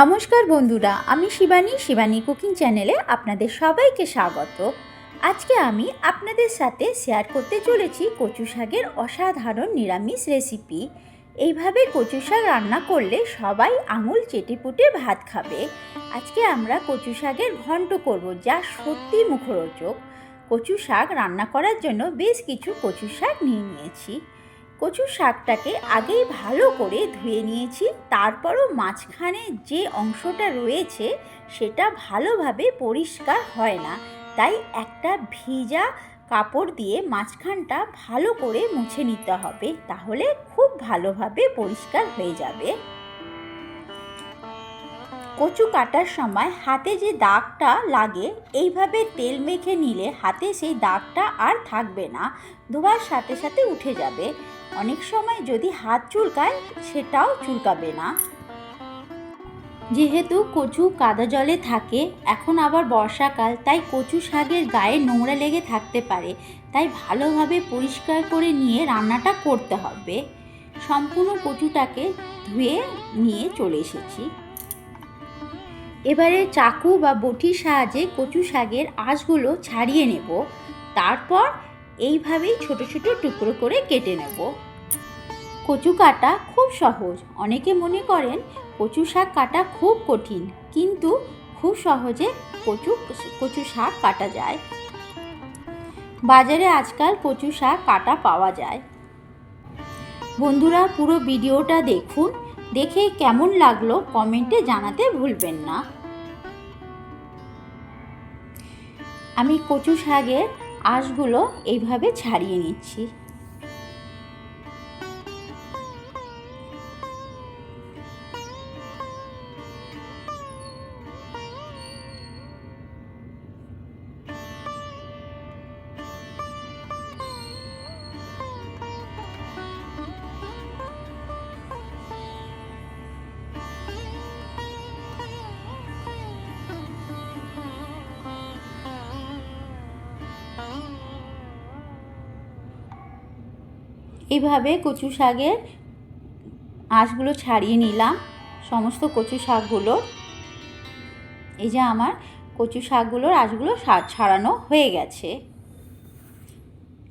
নমস্কার বন্ধুরা, আমি শিবানী শিবানী কুকিং চ্যানেলে আপনাদের সবাইকে স্বাগত। আজকে আমি আপনাদের সাথে শেয়ার করতে চলেছি কচু শাকের অসাধারণ নিরামিষ রেসিপি এইভাবে কচু শাক রান্না করলে সবাই আঙুল চেটেপুটে ভাত খাবে। আজকে আমরা কচু শাকের ঘন্ট করব যা সত্যি মুখরোচক। কচু শাক রান্না করার জন্য বেশ কিছু কচু শাক নিয়ে নিয়েছি। কচু শাকটাকে আগেই ভালো করে ধুয়ে নিয়েছি, তারপরও মাঝখানে যে অংশটা রয়েছে সেটা ভালোভাবে পরিষ্কার হয় না। তাই একটা ভিজা কাপড় দিয়ে মাঝখানটা ভালো করে মুছে নিতে হবে, তাহলে খুব ভালোভাবে পরিষ্কার হয়ে যাবে। কচু কাটার সময় হাতে যে দাগটা লাগে, এইভাবে তেল মেখে নিলে হাতে সেই দাগটা আর থাকবে না, ধোয়ার সাথে সাথে উঠে যাবে। অনেক সময় যদি হাত চুলকায়, সেটাও চুলকাবে না। যেহেতু কচু কাদা জলে থাকে, এখন আবার বর্ষাকাল, তাই কচু শাকের গায়ে নোংরা লেগে থাকতে পারে। তাই ভালোভাবে পরিষ্কার করে নিয়ে রান্নাটা করতে হবে। সম্পূর্ণ কচুটাকে ধুয়ে নিয়ে চলে এসেছি। এবারে চাকু বা বটির সাহায্যে কচু শাকের আঁশগুলো ছাড়িয়ে নেব। তারপর এইভাবেই ছোট ছোট টুকরো করে কেটে নেব। কচু কাটা খুব সহজ। অনেকে মনে করেন কচু শাক কাটা খুব কঠিন, কিন্তু খুব সহজে কচু কচু শাক কাটা যায়। বাজারে আজকাল কচু শাক কাটা পাওয়া যায়। বন্ধুরা, পুরো ভিডিওটা দেখুন। দেখে কেমন লাগল কমেন্টে জানাতে ভুলবেন না। আমি কচু শাকের আঁশগুলো এইভাবে ছাড়িয়ে নিচ্ছি। এইভাবে কচু শাকের আঁশগুলো ছাড়িয়ে নিলাম, সমস্ত কচু শাকগুলো। এই যে আমার কচু শাকগুলোর আঁশগুলো ছাড়ানো হয়ে গেছে।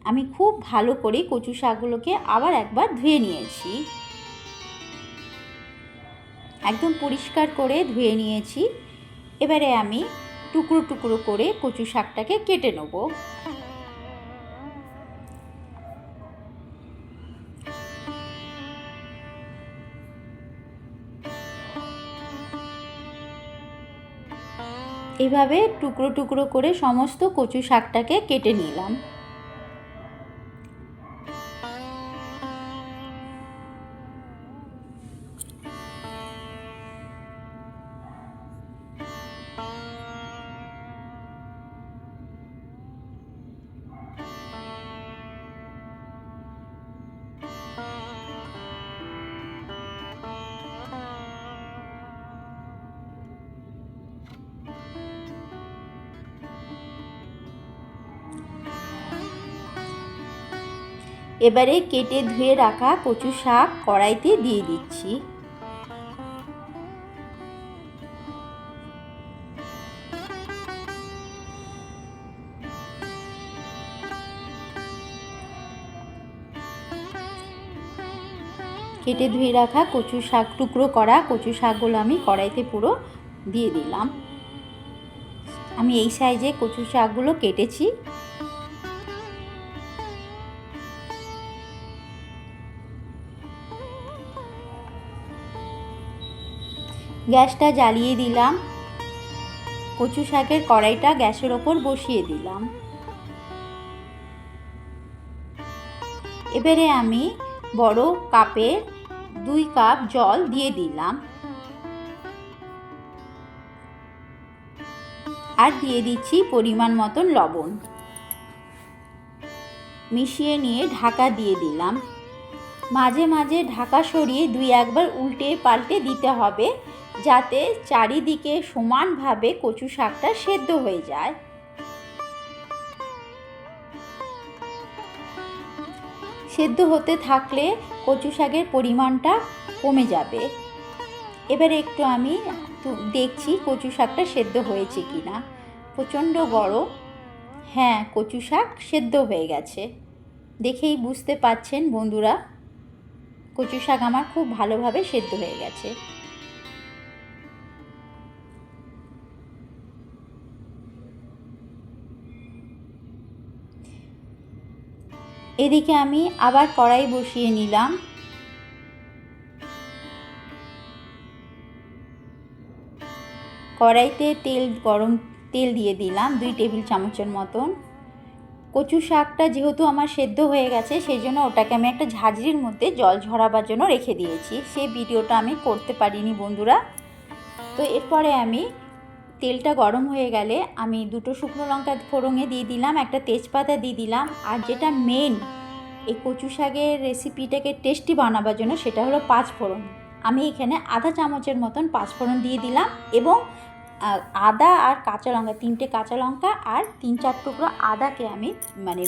আমি খুব ভালো করে কচু শাকগুলোকে আবার একবার ধুয়ে নিয়েছি। একদম পরিষ্কার করে ধুয়ে নিয়েছি। এবারে আমি টুকরো টুকরো করে কচু শাকটাকে কেটে নেব। এভাবে টুকরো টুকরো করে সমস্ত কচু শাকটাকে কেটে নিলাম। এবারে কেটে ধুয়ে রাখা কচু শাক কড়াইতে দিয়ে দিচ্ছি। কেটে ধুয়ে রাখা কচু শাক, টুকরো করা কচু শাকগুলো আমি কড়াইতে পুরো দিয়ে দিলাম। আমি এই সাইজে কচু শাকগুলো কেটেছি। গ্যাসটা জ্বালিয়ে দিলাম। কচু শাকের কড়াইটা গ্যাসের ওপর বসিয়ে দিলাম। এবারে আমি বড় কাপে দুই কাপ জল দিয়ে দিলাম। আর দিয়ে দিচ্ছি পরিমাণ মতন লবণ। মিশিয়ে নিয়ে ঢাকা দিয়ে দিলাম। মাঝে মাঝে ঢাকা সরিয়ে দুই একবার উল্টে পাল্টে দিতে হবে। যাতে চারিদিকে সমানভাবে কচু শাকটা সেদ্ধ হয়ে যায়। সেদ্ধ হতে থাকলে কচু শাকের পরিমাণটা কমে যাবে। এবারে একটু আমি দেখছি কচু শাকটা সেদ্ধ হয়েছে কি না প্রচণ্ড গরম। হ্যাঁ কচু শাক সেদ্ধ হয়ে গেছে। দেখেই বুঝতে পাচ্ছেন বন্ধুরা, কচু শাক আমার খুব ভালোভাবে সেদ্ধ হয়ে গেছে। এদিকে আমি আবার কড়াই বসিয়ে নিলাম। কড়াইতে তেল গরম, তেল দিয়ে দিলাম দুই টেবিল চামচের মতন। কচু শাকটা যেহেতু আমার সেদ্ধ হয়ে গেছে সেই জন্য ওটাকে আমি একটা ঝাঁঝরির মধ্যে জল ঝরাবার জন্য রেখে দিয়েছি। সেই ভিডিওটা আমি করতে পারিনি বন্ধুরা। তো এরপরে আমি তেলটা গরম হয়ে গেলে আমি দুটো শুকনো লঙ্কা ফোড়ঙে দিয়ে দিলাম, একটা তেজপাতা দিয়ে দিলাম। আর যেটা মেন এই কচু শাকের রেসিপিটাকে টেস্টি বানাবার জন্য সেটা হলো পাঁচ ফোড়ন। আমি এখানে আধা চামচের মতন পাঁচ ফোড়ন দিয়ে দিলাম এবং আদা আর কাঁচা লঙ্কা, তিনটে কাঁচা লঙ্কা আর তিন চার টুকরো আদাকে আমি মানে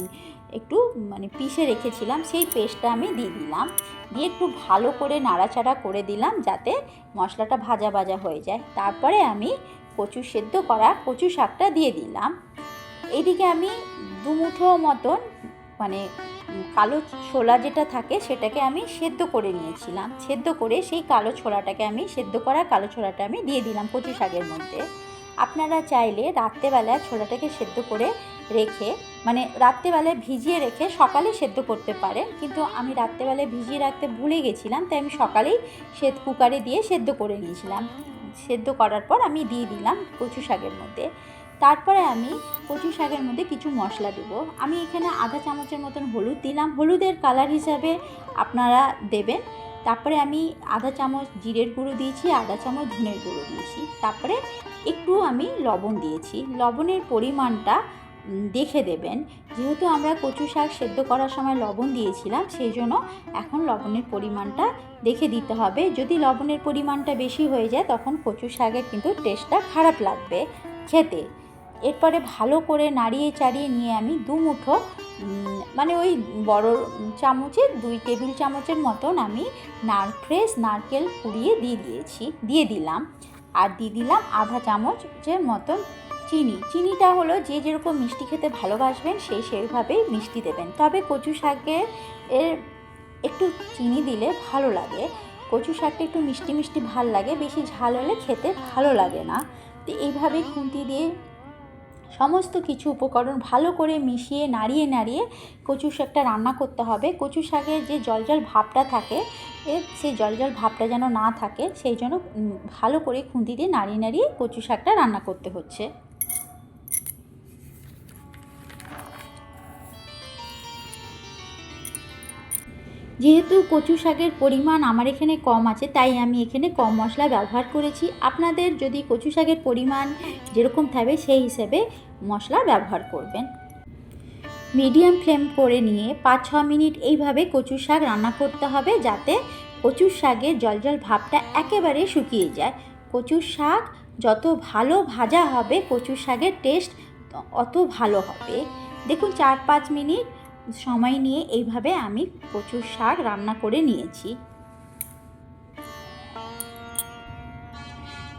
একটু মানে পিষে রেখেছিলাম, সেই পেস্টটা আমি দিয়ে দিলাম। দিয়ে একটু ভালো করে নাড়াচাড়া করে দিলাম যাতে মশলাটা ভাজা ভাজা হয়ে যায়। তারপরে আমি কচু সেদ্ধ করা কচু শাকটা দিয়ে দিলাম। এদিকে আমি দু মুঠো মতন মানে কালো ছোলা যেটা থাকে সেটাকে আমি সেদ্ধ করে নিয়েছিলাম। সেদ্ধ করে সেই কালো ছোলাটাকে আমি সেদ্ধ করা কালো ছোলাটা আমি দিয়ে দিলাম কচু শাকের মধ্যে। আপনারা চাইলে রাত্রেবেলা ছোলাটাকে সেদ্ধ করে রেখে মানে রাত্রেবেলায় ভিজিয়ে রেখে সকালে সেদ্ধ করতে পারেন। কিন্তু আমি রাত্রেবেলায় ভিজিয়ে রাখতে ভুলে গেছিলাম, তাই আমি সকালেই সে কুকারে দিয়ে সেদ্ধ করে নিয়েছিলাম। সেদ্ধ করার পর আমি দিয়ে দিলাম কচু শাকের মধ্যে। তারপরে আমি কচু শাকের মধ্যে কিছু মশলা দেবো। আমি এখানে আধা চামচের মতন হলুদ দিলাম। হলুদের কালার হিসাবে আপনারা দেবেন। তারপরে আমি আধা চামচ জিরের গুঁড়ো দিয়েছি, আধা চামচ ধনের গুঁড়ো দিয়েছি। তারপরে একটু আমি লবণ দিয়েছি। লবণের পরিমাণটা দেখে দেবেন। যেহেতু আমরা কচু শাক সেদ্ধ করার সময় লবণ দিয়েছিলাম, সেই জন্য এখন লবণের পরিমাণটা দেখে দিতে হবে। যদি লবণের পরিমাণটা বেশি হয়ে যায়, তখন কচু শাকের কিন্তু টেস্টটা খারাপ লাগবে খেতে। এরপরে ভালো করে নাড়িয়ে চাড়িয়ে নিয়ে আমি দু মুঠো মানে ওই বড় চামচের দুই টেবিল চামচের মতন আমি নার ফ্রেশ নারকেল কুড়িয়ে দিয়ে দিয়েছি, দিয়ে দিলাম। আর দিয়ে দিলাম আধা চামচের মতন চিনি। চিনিটা হলো যে যেরকম মিষ্টি খেতে ভালোবাসবেন, সেই সেইভাবেই মিষ্টি দেবেন। তবে কচু শাকে এর একটু চিনি দিলে ভালো লাগে। কচু শাকটা একটু মিষ্টি মিষ্টি ভালো লাগে, বেশি ঝাল হলে খেতে ভালো লাগে না। তো এইভাবে খুন্তি দিয়ে সমস্ত কিছু উপকরণ ভালো করে মিশিয়ে, নাড়িয়ে নাড়িয়ে কচু শাকটা রান্না করতে হবে। কচু শাকের যে জলজল ভাবটা থাকে সেই জলজল ভাবটা যেন না থাকে, সেই জন্য ভালো করে খুন্তি দিয়ে নাড়িয়ে নাড়িয়ে কচু শাকটা রান্না করতে হচ্ছে। যেহেতু কচু শাকের পরিমাণ আমার এখানে কম আছে, তাই আমি এখানে কম মশলা ব্যবহার করেছি। আপনাদের যদি কচু শাকের পরিমাণ যেরকম থাকবে, সেই হিসেবে মশলা ব্যবহার করবেন। মিডিয়াম ফ্লেম করে নিয়ে পাঁচ ছ মিনিট এইভাবে কচু শাক রান্না করতে হবে, যাতে কচুর শাকের জল জল ভাবটা একেবারে শুকিয়ে যায়। কচুর শাক যত ভালো ভাজা হবে কচুর শাকের টেস্ট অত ভালো হবে। দেখুন চার পাঁচ মিনিট সময় নিয়ে এইভাবে আমি কচুর শাক রান্না করে নিয়েছি।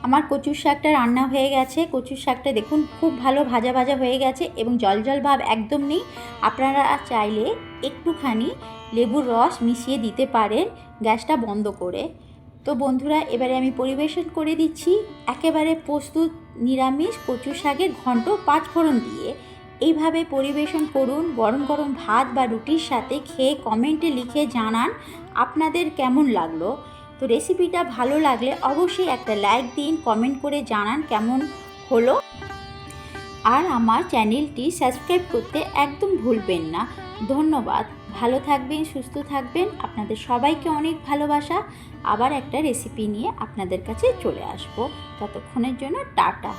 আমার কচুর শাকটা রান্না হয়ে গেছে। কচুর শাকটা দেখুন, খুব ভালো ভাজা ভাজা হয়ে গেছে এবং জল জল ভাব একদম নেই। আপনারা চাইলে একটুখানি লেবুর রস মিশিয়ে দিতে পারেন গ্যাসটা বন্ধ করে। তো বন্ধুরা, এবারে আমি পরিবেশন করে দিচ্ছি। একেবারে প্রস্তুত নিরামিষ কচু শাকের ঘন্ট পাঁচ ফোড়ন দিয়ে। এইভাবে পরিবেশন করুন, গরম গরম ভাত বা রুটির সাথে খেয়ে কমেন্টে লিখে জানান আপনাদের কেমন লাগল। তো রেসিপিটা ভালো লাগলে অবশ্যই একটা লাইক দিন কমেন্ট করে জানান কেমন হলো। আর আমার চ্যানেলটি সাবস্ক্রাইব করতে একদম ভুলবেন না। ধন্যবাদ। ভালো থাকবেন, সুস্থ থাকবেন। আপনাদের সবাইকে অনেক ভালোবাসা। আবার একটা রেসিপি নিয়ে আপনাদের কাছে চলে আসব। ততক্ষণের জন্য টাটা।